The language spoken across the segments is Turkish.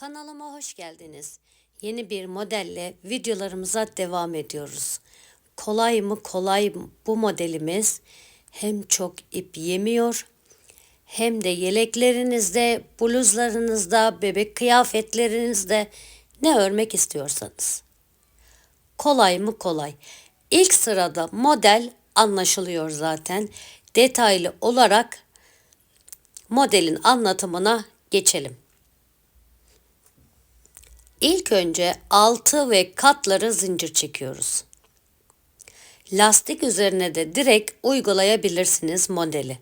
Kanalıma hoş geldiniz. Yeni bir modelle videolarımıza devam ediyoruz. Kolay mı kolay mı bu modelimiz hem çok ip yemiyor hem de yeleklerinizde, bluzlarınızda, bebek kıyafetlerinizde ne örmek istiyorsanız. Kolay mı kolay. İlk sırada model anlaşılıyor zaten. Detaylı olarak modelin anlatımına geçelim. İlk önce altı ve katları zincir çekiyoruz. Lastik üzerine de direkt uygulayabilirsiniz modeli.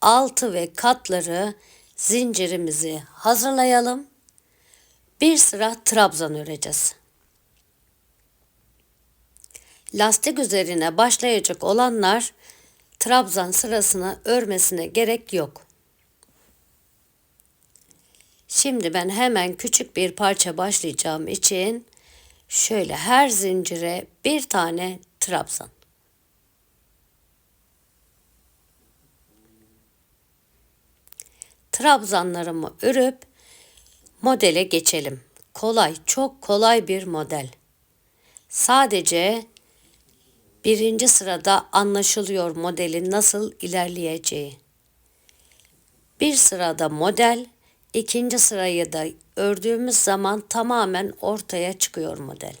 Altı ve katları zincirimizi hazırlayalım. Bir sıra trabzan öreceğiz. Lastik üzerine başlayacak olanlar trabzan sırasını örmesine gerek yok. Şimdi ben hemen küçük bir parça başlayacağım için şöyle her zincire bir tane trabzan. Trabzanlarımı örüp modele geçelim. Kolay, çok kolay bir model. Sadece birinci sırada anlaşılıyor modelin nasıl ilerleyeceği. Bir sırada model, ikinci sırayı da ördüğümüz zaman tamamen ortaya çıkıyor model.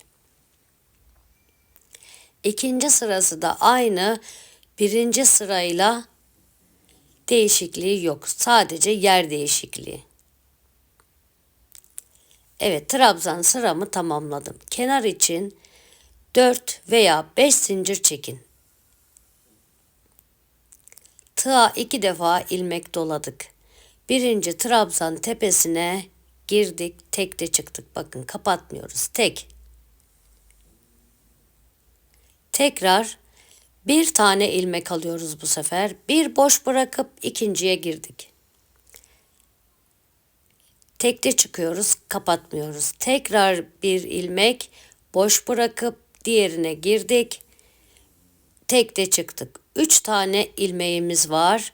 İkinci sırası da aynı birinci sırayla değişikliği yok. Sadece yer değişikliği. Evet trabzan sıramı tamamladım. Kenar için 4 veya 5 zincir çekin. Tığa iki defa ilmek doladık. Birinci trabzan tepesine girdik. Tek de çıktık. Bakın kapatmıyoruz. Tek. Tekrar bir tane ilmek alıyoruz bu sefer. Bir boş bırakıp ikinciye girdik. Tekte çıkıyoruz, kapatmıyoruz. Tekrar bir ilmek boş bırakıp diğerine girdik. Tekte çıktık. Üç tane ilmeğimiz var.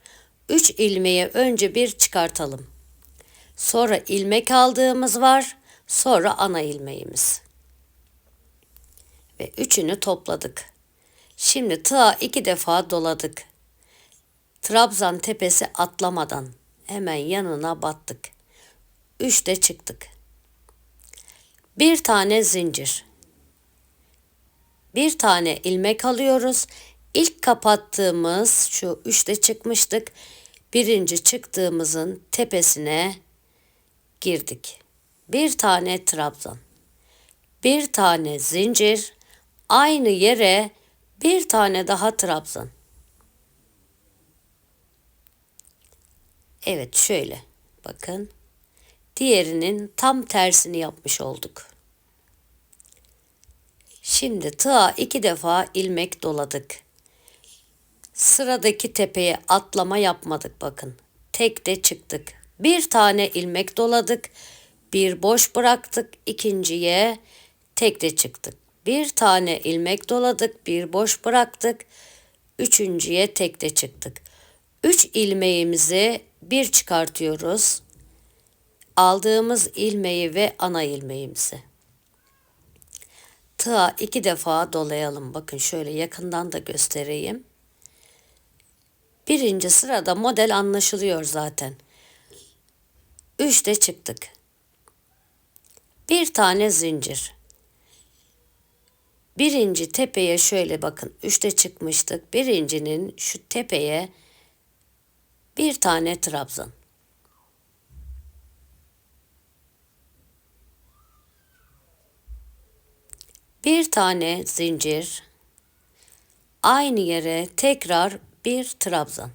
Üç ilmeği önce bir çıkartalım. Sonra ilmek aldığımız var. Sonra ana ilmeğimiz. Ve üçünü topladık. Şimdi tığa iki defa doladık. Trabzan tepesi atlamadan hemen yanına battık. Üçte çıktık. Bir tane zincir. Bir tane ilmek alıyoruz. İlk kapattığımız şu üçte çıkmıştık. Birinci çıktığımızın tepesine girdik. Bir tane trabzan. Bir tane zincir. Aynı yere bir tane daha trabzan. Evet şöyle bakın. Diğerinin tam tersini yapmış olduk. Şimdi tığa iki defa ilmek doladık. Sıradaki tepeye atlama yapmadık bakın. Tek de çıktık. Bir tane ilmek doladık. Bir boş bıraktık. ikinciye tek de çıktık. Bir tane ilmek doladık. Bir boş bıraktık. Üçüncüye tek de çıktık. Üç ilmeğimizi bir çıkartıyoruz. Aldığımız ilmeği ve ana ilmeğimizi. Tığa iki defa dolayalım. Bakın şöyle yakından da göstereyim. Birinci sırada model anlaşılıyor zaten. Üçte çıktık. Bir tane zincir. Birinci tepeye şöyle bakın. Üçte çıkmıştık. Birincinin şu tepeye bir tane trabzan. Bir tane zincir. Aynı yere tekrar bir trabzan.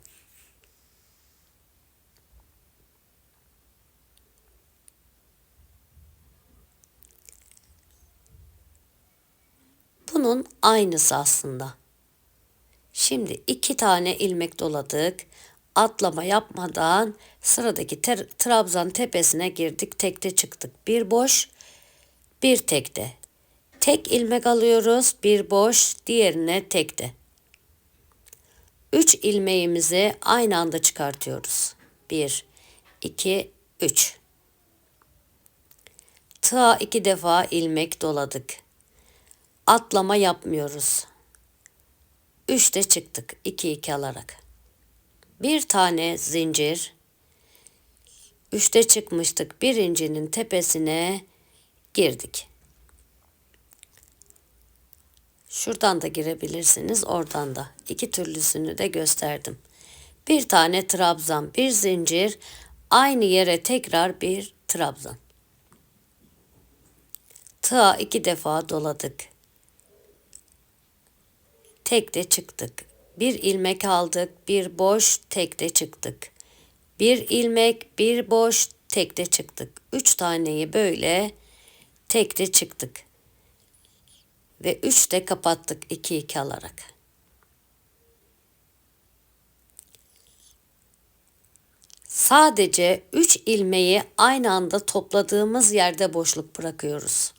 Bunun aynısı aslında. Şimdi iki tane ilmek doladık. Atlama yapmadan sıradaki trabzan tepesine girdik. Tekte çıktık. Bir boş, bir tekte. Tek ilmek alıyoruz. Bir boş, diğerine tekte. 3 ilmeğimizi aynı anda çıkartıyoruz. 1, 2, 3. Tığa iki defa ilmek doladık. Atlama yapmıyoruz. Üçte çıktık. 2 2 alarak. Bir tane zincir. Üçte çıkmıştık. Birincinin tepesine girdik. Şuradan da girebilirsiniz, oradan da. İki türlüsünü de gösterdim. Bir tane trabzan, bir zincir, aynı yere tekrar bir trabzan. Tığa iki defa doladık. Tek de çıktık. Bir ilmek aldık, bir boş, tek de çıktık. Bir ilmek, bir boş, tek de çıktık. Üç taneyi böyle tek de çıktık. Ve üç de kapattık iki iki alarak. Sadece 3 ilmeği aynı anda topladığımız yerde boşluk bırakıyoruz.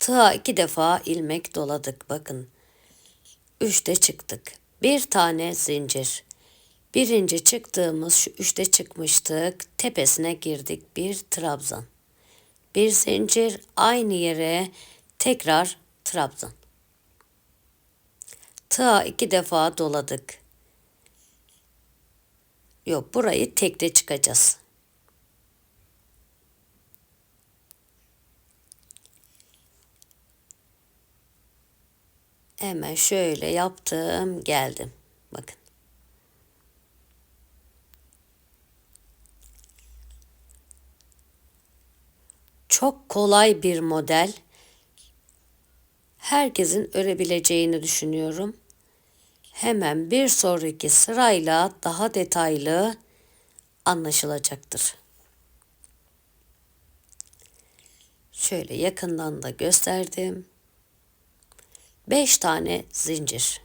Tığa iki defa ilmek doladık bakın. Üçte çıktık. Bir tane zincir. Birinci çıktığımız şu üçte çıkmıştık. Tepesine girdik bir trabzan. Bir zincir aynı yere tekrar trabzan. Tığa iki defa doladık. Yok burayı tekte çıkacağız. Hemen şöyle yaptım geldim. Bakın. Çok kolay bir model. Herkesin örebileceğini düşünüyorum. Hemen bir sonraki sırayla daha detaylı anlaşılacaktır. Şöyle yakından da gösterdim. 5 tane zincir.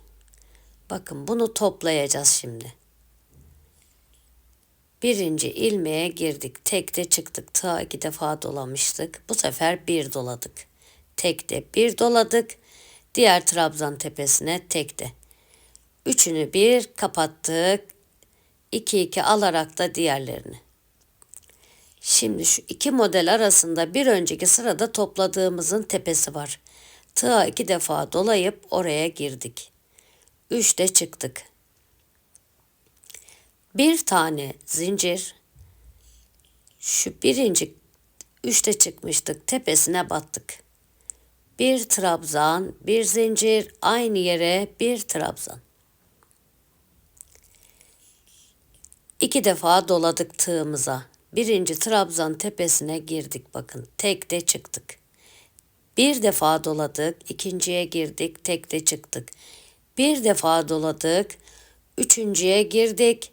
Bakın bunu toplayacağız şimdi. Birinci ilmeğe girdik. Tekte çıktık. Ta iki defa dolamıştık. Bu sefer bir doladık. Tekte bir doladık. Diğer trabzan tepesine tekte. Üçünü bir kapattık. 2 2 alarak da diğerlerini. Şimdi şu iki model arasında bir önceki sırada topladığımızın tepesi var. Tığa iki defa dolayıp oraya girdik. Üçte çıktık. Bir tane zincir. Şu birinci üçte çıkmıştık. Tepesine battık. Bir trabzan, bir zincir, aynı yere bir trabzan. İki defa doladık tığımıza. Birinci trabzan tepesine girdik bakın. Tek de çıktık. Bir defa doladık. ikinciye girdik. Tek de çıktık. Bir defa doladık. Üçüncüye girdik.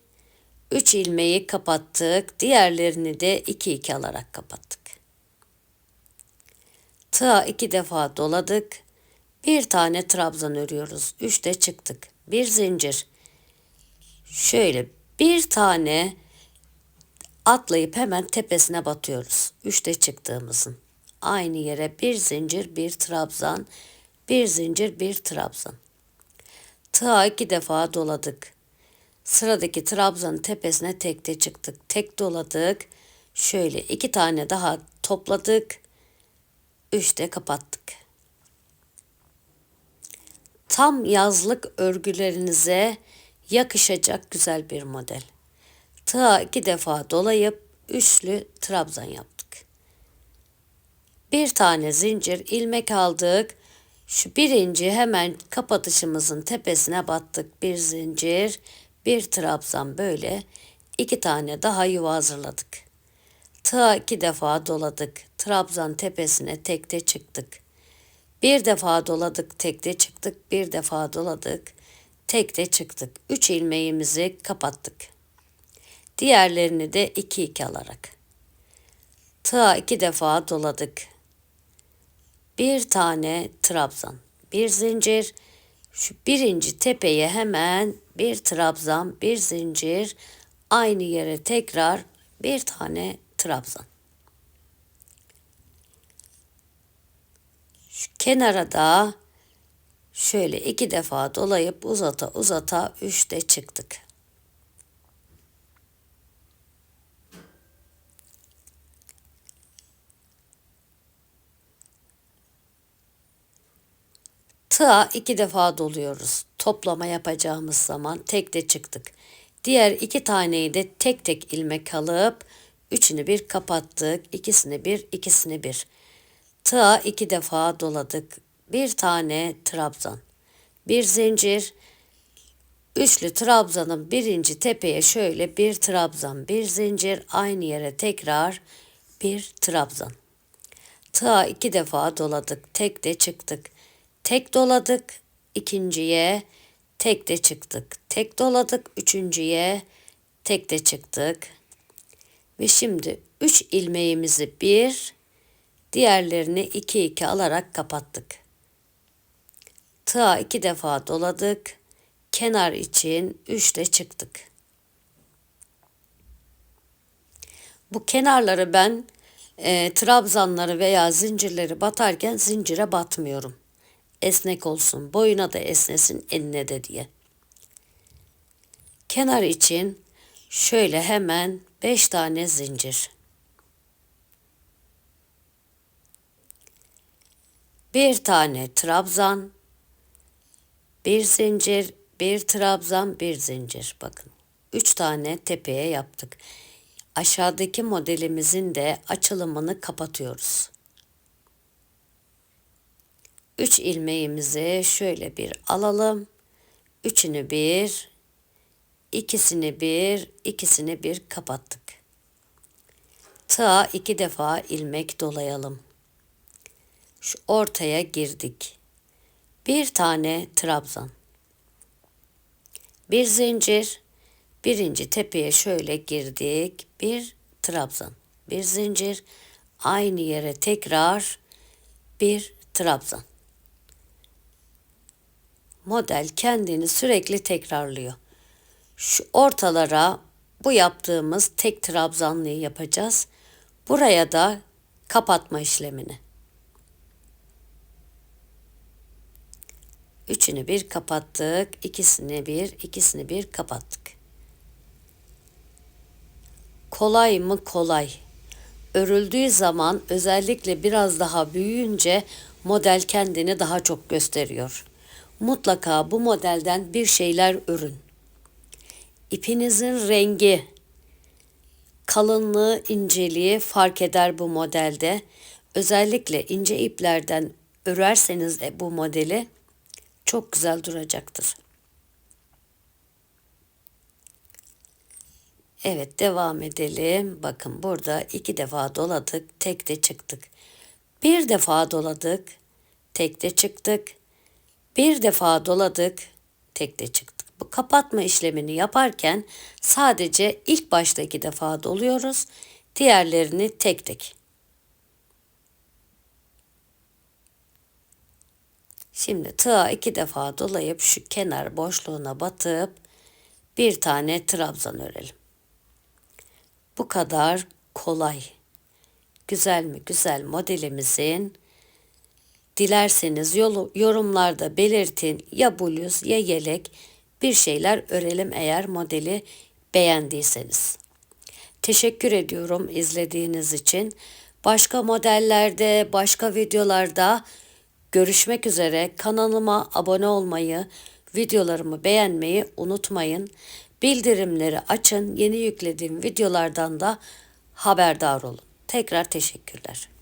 Üç ilmeği kapattık. Diğerlerini de iki iki alarak kapattık. Tığa iki defa doladık. Bir tane trabzan örüyoruz. Üçte çıktık. Bir zincir. Şöyle bir tane atlayıp hemen tepesine batıyoruz. Üçte çıktığımızın. Aynı yere bir zincir, bir trabzan, bir zincir, bir trabzan. Tığa iki defa doladık. Sıradaki trabzanın tepesine tekte çıktık. Tek doladık. Şöyle iki tane daha topladık. Üçte kapattık. Tam yazlık örgülerinize yakışacak güzel bir model. Tığa iki defa dolayıp üçlü trabzan yaptık. Bir tane zincir ilmek aldık. Şu birinci hemen kapatışımızın tepesine battık. Bir zincir, bir trabzan böyle iki tane daha yuva hazırladık. Tığa iki defa doladık. Trabzan tepesine tekte çıktık. Bir defa doladık, tekte çıktık. Bir defa doladık, tekte çıktık. Üç ilmeğimizi kapattık. Diğerlerini de iki iki alarak. Tığa iki defa doladık. Bir tane trabzan, bir zincir, şu birinci tepeye hemen bir trabzan, bir zincir, aynı yere tekrar bir tane Trabzan. Şu kenara da şöyle iki defa dolayıp uzata uzata üçte çıktık. Tığa iki defa doluyoruz. Toplama yapacağımız zaman tek de çıktık. Diğer iki taneyi de tek tek ilmek alıp üçünü bir kapattık. ikisini bir, ikisini bir. Tığa iki defa doladık. Bir tane trabzan. Bir zincir. Üçlü trabzanın birinci tepeye şöyle bir trabzan, bir zincir aynı yere tekrar bir trabzan. Tığa iki defa doladık. Tek de çıktık. Tek doladık. ikinciye tek de çıktık. Tek doladık. Üçüncüye tek de çıktık. Ve şimdi üç ilmeğimizi bir, diğerlerini iki iki alarak kapattık. Tığa iki defa doladık. Kenar için üçle çıktık. Bu kenarları ben e, trabzanları veya zincirleri batarken zincire batmıyorum. Esnek olsun, boyuna da esnesin, enine de diye. Kenar için şöyle hemen 5 tane zincir. Bir tane trabzan, bir zincir, bir trabzan, bir zincir. Bakın. Üç tane tepeye yaptık. Aşağıdaki modelimizin de açılımını kapatıyoruz. Üç ilmeğimizi şöyle bir alalım. Üçünü bir, ikisini bir, ikisini bir kapattık. Tığa iki defa ilmek dolayalım. Şu ortaya girdik. Bir tane trabzan. Bir zincir. Birinci tepeye şöyle girdik. Bir trabzan. Bir zincir. Aynı yere tekrar bir trabzan. Model kendini sürekli tekrarlıyor. Şu ortalara bu yaptığımız tek trabzanlıyı yapacağız. Buraya da kapatma işlemini. Üçünü bir kapattık. ikisini bir, ikisini bir kapattık. Kolay mı kolay. Örüldüğü zaman özellikle biraz daha büyüyünce model kendini daha çok gösteriyor. Mutlaka bu modelden bir şeyler örün. İpinizin rengi, kalınlığı, inceliği fark eder bu modelde. Özellikle ince iplerden örerseniz de bu modeli çok güzel duracaktır. Evet devam edelim. Bakın burada iki defa doladık. Tek de çıktık. Bir defa doladık. Tek de çıktık. Bir defa doladık. Tek de çıktık. Kapatma işlemini yaparken sadece ilk başta iki defa doluyoruz. Diğerlerini tek tek. Şimdi tığa iki defa dolayıp şu kenar boşluğuna batıp bir tane trabzan örelim. Bu kadar kolay. Güzel mi? Güzel modelimizin dilerseniz yolu, yorumlarda belirtin ya bluz ya yelek bir şeyler örelim eğer modeli beğendiyseniz. Teşekkür ediyorum izlediğiniz için. Başka modellerde, başka videolarda görüşmek üzere. Kanalıma abone olmayı, videolarımı beğenmeyi unutmayın. Bildirimleri açın. Yeni yüklediğim videolardan da haberdar olun. Tekrar teşekkürler.